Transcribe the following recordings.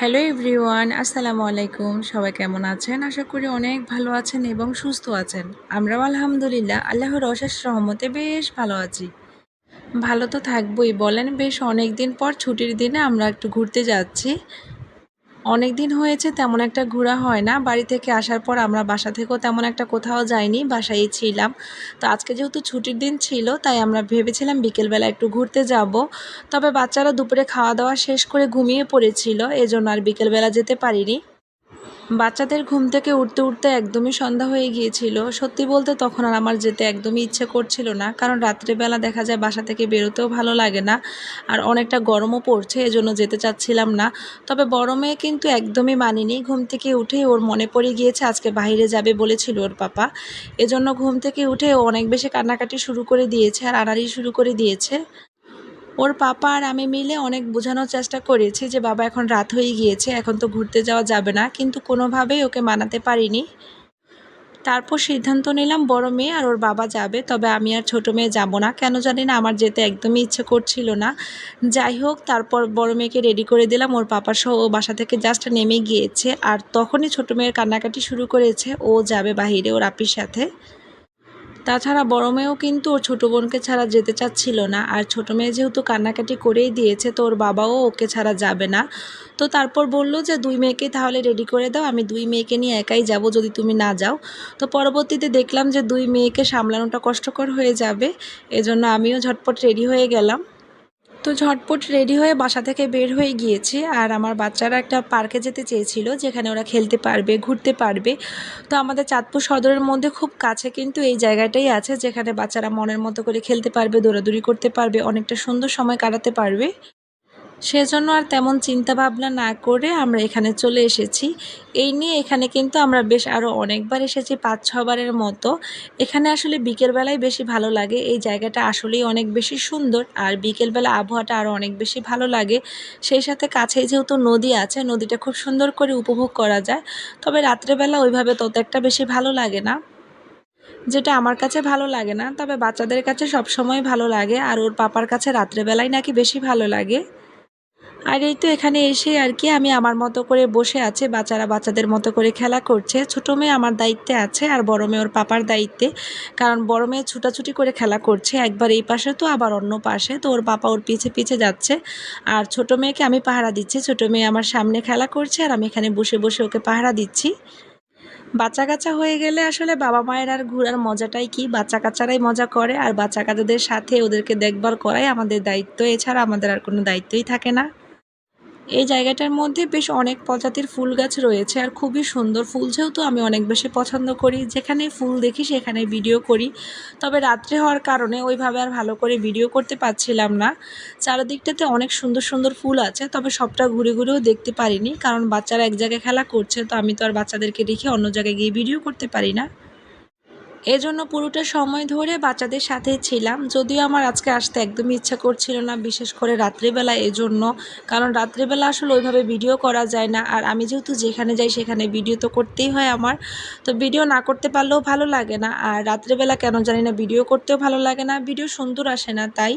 Hello everyone আসসালামু আলাইকুম সবাই কেমন আছেন? আশা করি অনেক ভালো আছেন এবং সুস্থ আছেন। আমরাও আলহামদুলিল্লাহ। আল্লাহর অশেষ রহমতে বেশ ভালো আছি। ভালো তো থাকবোই। বলেন, বেশ অনেক দিন পর ছুটির দিনে আমরা একটু ঘুরতে যাচ্ছি। অনেক দিন হয়েছে তেমন একটা ঘোরা হয় না। বাড়ি থেকে আসার পর আমরা বাসা থেকেও তেমন একটা কোথাও যাইনি বাসায় ছিলাম। তো আজকে যেহেতু ছুটির দিন ছিল, তাই আমরা ভেবেছিলাম বিকেলবেলা একটু ঘুরতে যাব। তবে বাচ্চারা দুপুরে খাওয়া দাওয়া শেষ করে ঘুমিয়ে পড়েছিল, এজন্য আর বিকেলবেলা যেতে পারিনি। বাচ্চাদের ঘুম থেকে উঠতে উঠতে একদমই সন্ধ্যা হয়ে গিয়েছিল। সত্যি বলতে তখন আর আমার যেতে একদমই ইচ্ছে করছিল না, কারণ রাত্রেবেলা দেখা যায় বাসা থেকে বেরোতেও ভালো লাগে না আর অনেকটা গরমও পড়ছে, এজন্য যেতে চাচ্ছিলাম না। তবে বড় মেয়ে কিন্তু একদমই মানিনি। ঘুম থেকে উঠেই ওর মনে পড়ে গিয়েছে, আজকে বাইরে যাবে বলেছিল ওর পাপা। এজন্য ঘুম থেকে উঠে ও অনেক বেশি কান্নাকাটি শুরু করে দিয়েছে আর আড়াড়ি শুরু করে দিয়েছে। ওর পাপা আর আমি মিলে অনেক বোঝানোর চেষ্টা করেছি যে বাবা এখন রাত হয়ে গিয়েছে, এখন তো ঘুরতে যাওয়া যাবে না। কিন্তু কোনোভাবেই ওকে মানাতে পারিনি। তারপর সিদ্ধান্ত নিলাম বড় মেয়ে আর ওর বাবা যাবে, তবে আমি আর ছোটো মেয়ে যাব না। কেন জানি না, আমার যেতে একদমই ইচ্ছে করছিল না। যাই হোক, তারপর বড় মেয়েকে রেডি করে দিলাম। ওর পাপার সহ ও বাসা থেকে জাস্ট নেমে গিয়েছে। আর তখনই ছোটো মেয়ের কান্নাকাটি শুরু করেছে। ও যাবে বাহিরে, ওর আপির সাথে। তাছাড়া বড় মেয়েও কিন্তু ওর ছোটো বোনকে ছাড়া যেতে চাচ্ছিল না। আর ছোট মেয়ে যেহেতু কান্নাকাটি করেই দিয়েছে, তো ওর বাবাও ওকে ছাড়া যাবে না। তো তারপর বলল যে, দুই মেয়েকে তাহলে রেডি করে দাও, আমি দুই মেয়েকে নিয়ে একাই যাব যদি তুমি না যাও। তো পরবর্তীতে দেখলাম যে, দুই মেয়েকে সামলানোটা কষ্টকর হয়ে যাবে, এজন্য আমিও ঝটপট রেডি হয়ে গেলাম। তো ঝটপট রেডি হয়ে বাসা থেকে বের হয়ে গিয়েছে আর আমার বাচ্চারা একটা পার্কে যেতে চেয়েছিল, যেখানে ওরা খেলতে পারবে, ঘুরতে পারবে। তো আমাদের চাঁদপুর সদরের মধ্যে খুব কাছে কিন্তু এই জায়গাটাই আছে, যেখানে বাচ্চারা মনের মতো করে খেলতে পারবে, দৌড়াদৌড়ি করতে পারবে, অনেকটা সুন্দর সময় কাটাতে পারবে। সেজন্য আর তেমন চিন্তা ভাবনা না করে আমরা এখানে চলে এসেছি। এই নিয়ে এখানে কিন্তু আমরা বেশ আরও অনেকবার এসেছি, পাঁচ ছবারের মতো। এখানে আসলে বিকেলবেলায় বেশি ভালো লাগে। এই জায়গাটা আসলেই অনেক বেশি সুন্দর আর বিকেলবেলা আবহাওয়াটা আরও অনেক বেশি ভালো লাগে। সেই সাথে কাছেই যেহেতু নদী আছে, নদীটা খুব সুন্দর করে উপভোগ করা যায়। তবে রাত্রেবেলা ওইভাবে তত একটা বেশি ভালো লাগে না। যেটা আমার কাছে ভালো লাগে না, তবে বাচ্চাদের কাছে সবসময় ভালো লাগে আর ওর পাপার কাছে রাত্রেবেলায় নাকি বেশি ভালো লাগে। আর এই তো এখানে এসে আর কি আমি আমার মতো করে বসে আছে, বাচ্চারা বাচ্চাদের মতো করে খেলা করছে। ছোটো মেয়ে আমার দায়িত্বে আছে আর বড় মেয়ে ওর পাপার দায়িত্বে। কারণ বড় মেয়ে ছুটাছুটি করে খেলা করছে, একবার এই পাশে তো আবার অন্য পাশে। তো ওর পাপা ওর পিছে পিছে যাচ্ছে আর ছোট মেয়েকে আমি পাহারা দিচ্ছি। ছোটো মেয়ে আমার সামনে খেলা করছে আর আমি এখানে বসে বসে ওকে পাহারা দিচ্ছি। বাচ্চা কাচ্চা হয়ে গেলে আসলে বাবা মায়ের আর ঘোরার মজাটাই কি? বাচ্চা কাচ্চারাই মজা করে আর বাচ্চা কাচ্চাদের সাথে ওদেরকে দেখভাল করাই আমাদের দায়িত্ব। এছাড়া আমাদের আর কোনো দায়িত্বই থাকে না। এই জায়গাটার মধ্যে বেশ অনেক প্রজাতির ফুল গাছ রয়েছে আর খুবই সুন্দর ফুল। যেহেতু আমি অনেক বেশি পছন্দ করি, যেখানে ফুল দেখি সেখানে ভিডিও করি। তবে রাত্রে হওয়ার কারণে ওইভাবে আর ভালো করে ভিডিও করতে পারছিলাম না। চারিদিকটাতে অনেক সুন্দর সুন্দর ফুল আছে, তবে সবটা ঘুরে ঘুরেও দেখতে পারিনি। কারণ বাচ্চারা এক জায়গায় খেলা করছে, তো আমি তো আর বাচ্চাদেরকে রেখে অন্য জায়গায় গিয়ে ভিডিও করতে পারি না। এজন্য পুরোটা সময় ধরে বাচ্চাদের সাথে ছিলাম। যদিও আমার আজকে আসতে একদমই ইচ্ছা করছিল না, বিশেষ করে রাত্রিবেলা এজন্য। কারণ রাত্রিবেলা আসলে ওইভাবে ভিডিও করা যায় না। আর আমি যেহেতু যেখানে যাই সেখানে ভিডিও তো করতেই হয় আমার। তো ভিডিও না করতে পারলেও ভালো লাগে না। আর রাত্রিবেলা কেন জানি না ভিডিও করতেও ভালো লাগে না। ভিডিও সুন্দর আসে না, তাই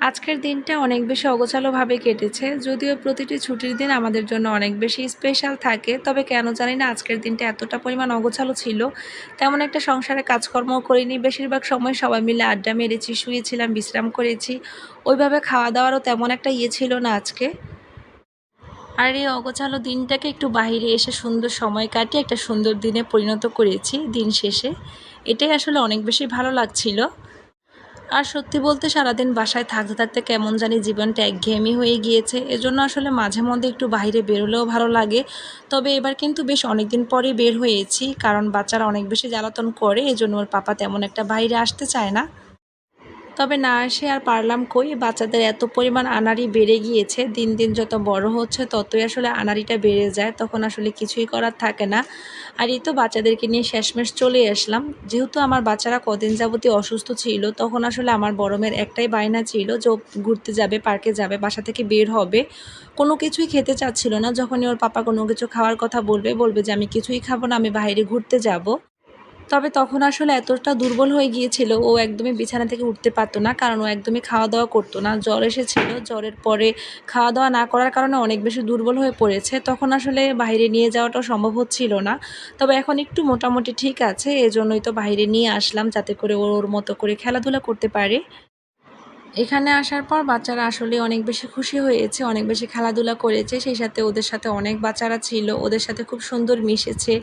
আজকের দিনটা অনেক বেশি অগোছালোভাবে কেটেছে, যদিও প্রতিটি ছুটির দিন আমাদের জন্য অনেক বেশি স্পেশাল থাকে, তবে কেন জানি না আজকের দিনটা এতটা পরিমাণ অগোছালো ছিল। তেমন একটা সংসারে কাজকর্ম করিনি, বেশিরভাগ সময় সবাই মিলে আড্ডা মেরেছি, শুয়েছিলাম, বিশ্রাম করেছি, ওইভাবে খাওয়া দাওয়ারও তেমন একটা ইয়ে ছিল না আজকে। আর এই অগোছালো দিনটাকে একটু বাহিরে এসে সুন্দর সময় কাটিয়ে একটা সুন্দর দিনে পরিণত করেছি দিন শেষে। এটাই আসলে অনেক বেশি ভালো লাগছিল। আর সত্যি বলতে সারাদিন বাসায় থাকতে থাকতে কেমন জানি জীবনটা একঘেয়েমি হয়ে গিয়েছে। এজন্য আসলে মাঝে মধ্যে একটু বাইরে বেরোলেও ভালো লাগে। তবে এবার কিন্তু বেশ অনেকদিন পরে বের হয়েছি, কারণ বাচ্চারা অনেক বেশি জ্বালাতন করে, এজন্য ওর পাপা তেমন একটা বাইরে আসতে চায় না। তবে না এসে আর পারলাম কই, বাচ্চাদের এত পরিমাণ আনাড়ি বেড়ে গিয়েছে, দিন দিন যত বড় হচ্ছে ততই আসলে আনাড়িটা বেড়ে যায়, তখন আসলে কিছুই করার থাকে না। আর এই তো বাচ্চাদেরকে নিয়ে শেষমেশ চলে আসলাম। যেহেতু আমার বাচ্চারা কদিন যাবতীয় অসুস্থ ছিল, তখন আসলে আমার বরমের একটাই বায়না ছিল যে ঘুরতে যাবে, পার্কে যাবে, বাসা থেকে বের হবে। কোনো কিছুই খেতে চাচ্ছিল না। যখনই ওর পাপা কোনো কিছু খাওয়ার কথা বলবে বলবে যে, আমি কিছুই খাব না, আমি বাইরে ঘুরতে যাব। তবে তখন আসলে এতটা দুর্বল হয়ে গিয়েছিল, ও একদমই বিছানা থেকে উঠতে পারতো না, কারণ ও একদমই খাওয়া দাওয়া করতো না। জ্বর এসেছিল, জ্বরের পরে খাওয়া দাওয়া না করার কারণে অনেক বেশি দুর্বল হয়ে পড়েছে। তখন আসলে বাইরে নিয়ে যাওয়াটাও সম্ভব হচ্ছিল না। তবে এখন একটু মোটামুটি ঠিক আছে, এজন্যই তো বাইরে নিয়ে আসলাম, যাতে করে ওর মতো করে খেলাধুলা করতে পারে। এখানে আসার পর বাচ্চারা আসলে অনেক বেশি খুশি হয়েছে, অনেক বেশি খেলাধুলা করেছে। সেই সাথে ওদের সাথে অনেক বাচ্চারা ছিল, ওদের সাথে খুব সুন্দর মিশেছে,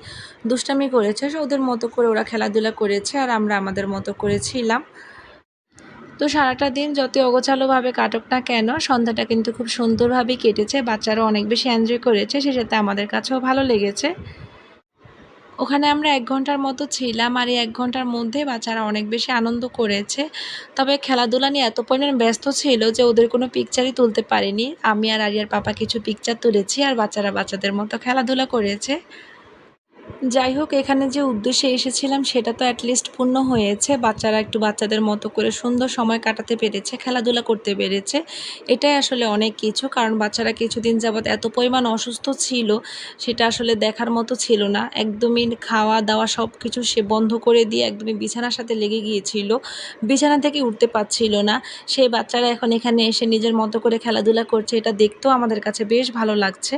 দুষ্টামি করেছে। ওদের মতো করে ওরা খেলাধুলা করেছে আর আমরা আমাদের মতো করেছিলাম তো সারাটা দিন যত অগোছালোভাবে কাটুক না কেন, সন্ধ্যাটা কিন্তু খুব সুন্দরভাবেই কেটেছে। বাচ্চারা অনেক বেশি এনজয় করেছে, সে সাথে আমাদের কাছেও ভালো লেগেছে। ওখানে আমরা এক ঘণ্টার মতো ছিলাম আর এই এক ঘণ্টার মধ্যে বাচ্চারা অনেক বেশি আনন্দ করেছে। তবে খেলাধুলা নিয়ে এত পরিমাণ ব্যস্ত ছিল যে ওদের কোনো পিকচারই তুলতে পারিনি। আমি আর আরিয়ার পাপা কিছু পিকচার তুলেছি আর বাচ্চারা বাচ্চাদের মতো খেলাধুলা করেছে। যাই হোক, এখানে যে উদ্দেশ্যে এসেছিলাম সেটা তো অ্যাটলিস্ট পূর্ণ হয়েছে। বাচ্চারা একটু বাচ্চাদের মতো করে সুন্দর সময় কাটাতে পেরেছে, খেলাধুলা করতে পেরেছে। এটাই আসলে অনেক কিছু, কারণ বাচ্চারা কিছুদিন যাবৎ এত পরিমাণ অসুস্থ ছিল, সেটা আসলে দেখার মতো ছিল না। একদমই খাওয়া দাওয়া সব কিছু সে বন্ধ করে দিয়ে একদমই বিছানার সাথে লেগে গিয়েছিল, বিছানা থেকে উঠতে পারছিল না। সেই বাচ্চারা এখন এখানে এসে নিজের মতো করে খেলাধুলা করছে, এটা দেখতেও আমাদের কাছে বেশ ভালো লাগছে।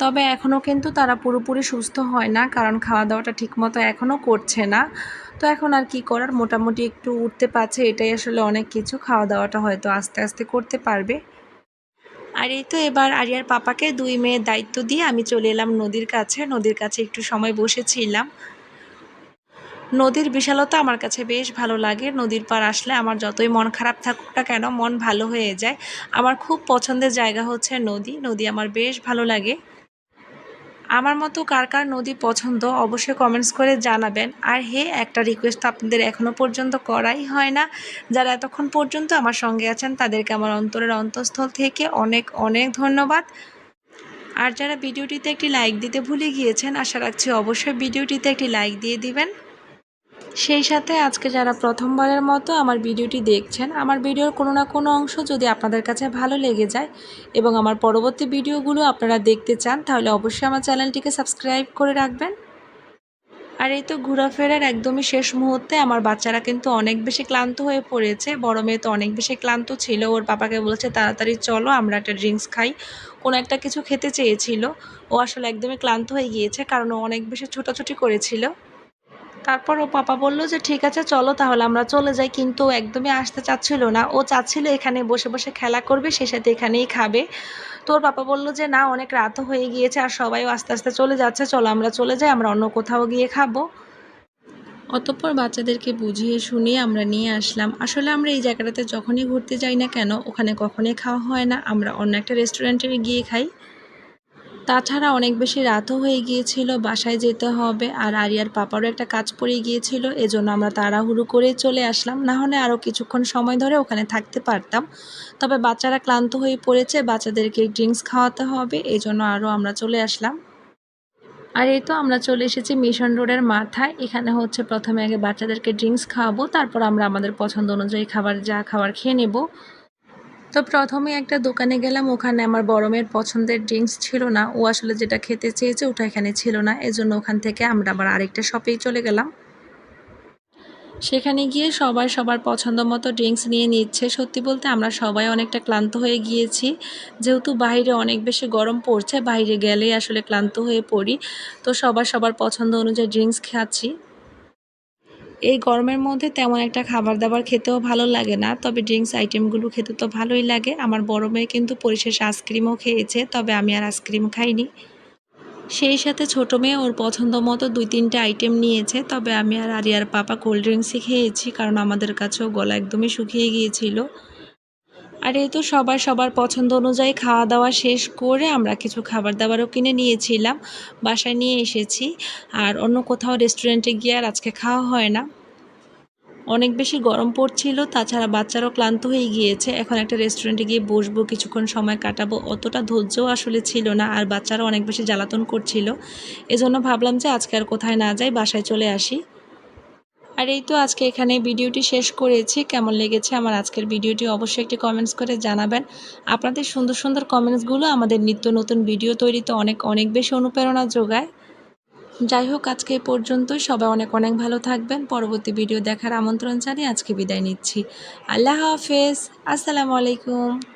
তবে এখনও কিন্তু তারা পুরোপুরি সুস্থ হয় না, কারণ খাওয়া দাওয়াটা ঠিকমতো এখনও করছে না। তো এখন আর কি করার? মোটামুটি একটু উঠতে পারছে, এটাই আসলে অনেক কিছু। খাওয়া দাওয়াটা হয়তো আস্তে আস্তে করতে পারবে। আর এই তো এবার আরিয়ার পাপাকে দুই মেয়ের দায়িত্ব দিয়ে আমি চলে এলাম নদীর কাছে। নদীর কাছে একটু সময় বসেছিলাম। নদীর বিশালতা আমার কাছে বেশ ভালো লাগে। নদীর পার আসলে আমার যতই মন খারাপ থাকুক না কেন, মন ভালো হয়ে যায়। আমার খুব পছন্দের জায়গা হচ্ছে নদী। নদী আমার বেশ ভালো লাগে। আমার মতো কার কার নদী পছন্দ অবশ্যই কমেন্টস করে জানাবেন। আর হে, একটা রিকোয়েস্ট আপনাদের এখনও পর্যন্ত করাই হয় না। যারা এতক্ষণ পর্যন্ত আমার সঙ্গে আছেন, তাদেরকে আমার অন্তরের অন্তঃস্থল থেকে অনেক অনেক ধন্যবাদ। আর যারা ভিডিওটিতে একটি লাইক দিতে ভুলে গিয়েছেন, আশা রাখছি অবশ্যই ভিডিওটিতে একটি লাইক দিয়ে দিবেন। সেই সাথে আজকে যারা প্রথমবারের মতো আমার ভিডিওটি দেখছেন, আমার ভিডিওর কোনো না কোনো অংশ যদি আপনাদের কাছে ভালো লেগে যায় এবং আমার পরবর্তী ভিডিওগুলো আপনারা দেখতে চান, তাহলে অবশ্যই আমার চ্যানেলটিকে সাবস্ক্রাইব করে রাখবেন। আর এই তো ঘোরাফেরার একদমই শেষ মুহূর্তে আমার বাচ্চারা কিন্তু অনেক বেশি ক্লান্ত হয়ে পড়েছে। বড় মেয়ে তো অনেক বেশি ক্লান্ত ছিল, ওর পাপাকে বলছে, তাড়াতাড়ি চলো, আমরা একটা ড্রিঙ্কস খাই। কোনো একটা কিছু খেতে চেয়েছিল। ও আসলে একদমই ক্লান্ত হয়ে গিয়েছে, কারণ ও অনেক বেশি ছোটাছুটি করেছিল। তারপর ও পাপা বলল যে, ঠিক আছে, চলো তাহলে আমরা চলে যাই। কিন্তু একদমই আসতে চাচ্ছিল না। ও চাচ্ছিল এখানে বসে বসে খেলা করবে, সে সাথে এখানেই খাবে। তোর পাপা বলল যে, না, অনেক রাতও হয়ে গিয়েছে আর সবাইও আস্তে আস্তে চলে যাচ্ছে। চলো আমরা চলে যাই, আমরা অন্য কোথাও গিয়ে খাব। অতঃপর বাচ্চাদেরকে বুঝিয়ে শুনিয়ে আমরা নিয়ে আসলাম। আসলে আমরা এই জায়গাটাতে যখনই ঘুরতে যাই না কেন, ওখানে কখনোই খাওয়া হয় না। আমরা অন্য একটা রেস্টুরেন্টে গিয়ে খাই। তাছাড়া অনেক বেশি রাতও হয়ে গিয়েছিল, বাসায় যেতে হবে। আর আরিয়ার পাপারও একটা কাজ পড়ে গিয়েছিল, এজন্য আমরা তাড়াহুড়ো করে চলে আসলাম। না হলে আরও কিছুক্ষণ সময় ধরে ওখানে থাকতে পারতাম। তবে বাচ্চারা ক্লান্ত হয়ে পড়েছে, বাচ্চাদেরকে ড্রিঙ্কস খাওয়াতে হবে, এজন্য আরও আমরা চলে আসলাম। আর এই তো আমরা চলে এসেছি মিশন রোডের মাথায়। এখানে হচ্ছে প্রথমে আগে বাচ্চাদেরকে ড্রিঙ্কস খাওয়াবো, তারপর আমরা আমাদের পছন্দ অনুযায়ী খাবার, যা খাবার খেয়ে নেব। তো প্রথমে একটা দোকানে গেলাম, ওখানে আমার বড় মেয়ের পছন্দের ড্রিঙ্কস ছিল না। ও আসলে যেটা খেতে চেয়েছে ওটা এখানে ছিল না। এজন্য ওখান থেকে আমরা আবার আরেকটা শপেই চলে গেলাম। সেখানে গিয়ে সবাই সবার পছন্দ মতো ড্রিঙ্কস নিয়ে নিচ্ছে। সত্যি বলতে আমরা সবাই অনেকটা ক্লান্ত হয়ে গিয়েছি। যেহেতু বাইরে অনেক বেশি গরম পড়ছে, বাইরে গেলেই আসলে ক্লান্ত হয়ে পড়ি। তো সবার সবার পছন্দ অনুযায়ী ড্রিঙ্কস খাচ্ছি। এই গরমের মধ্যে তেমন একটা খাবার দাবার খেতেও ভালো লাগে না। তবে ড্রিঙ্কস আইটেমগুলো খেতে তো ভালোই লাগে। আমার বড় মেয়ে কিন্তু পরিশেষ আইসক্রিমও খেয়েছে, তবে আমি আর আইসক্রিম খাইনি। সেই সাথে ছোট মেয়ে ওর পছন্দ মতো দুই তিনটে আইটেম নিয়েছে, তবে আমি আর আরিয়ার পাপা কোল্ড ড্রিঙ্কসই খেয়েছি, কারণ আমাদের কাছেও গলা একদমই শুকিয়ে গিয়েছিল। আর এই তো সবার সবার পছন্দ অনুযায়ী খাওয়া দাওয়া শেষ করে আমরা কিছু খাবার দাবারও কিনে নিয়েছিলাম। বাসায় নিয়ে এসেছি। আর অন্য কোথাও রেস্টুরেন্টে গিয়ে আর আজকে খাওয়া হয় না। অনেক বেশি গরম পড়ছিল, তাছাড়া বাচ্চারাও ক্লান্ত হয়ে গিয়েছে। এখন একটা রেস্টুরেন্টে গিয়ে বসবো, কিছুক্ষণ সময় কাটাবো, অতটা ধৈর্যও আসলে ছিল না। আর বাচ্চারা অনেক বেশি জ্বালাতন করছিল। এজন্য ভাবলাম যে আজকে আর কোথায় না যাই, বাসায় চলে আসি। আর এই তো আজকে এখানে ভিডিওটি শেষ করেছি। কেমন লেগেছে আমার আজকের ভিডিওটি অবশ্যই একটি কমেন্টস করে জানাবেন। আপনাদের সুন্দর সুন্দর কমেন্টসগুলো আমাদের নিত্য নতুন ভিডিও তৈরিতে অনেক অনেক বেশি অনুপ্রেরণা যোগায়। যাই হোক, আজকে এ পর্যন্তই। সবাই অনেক অনেক ভালো থাকবেন। পরবর্তী ভিডিও দেখার আমন্ত্রণ জানিয়ে আজকে বিদায় নিচ্ছি। আল্লাহ হাফেজ। আসসালামু আলাইকুম।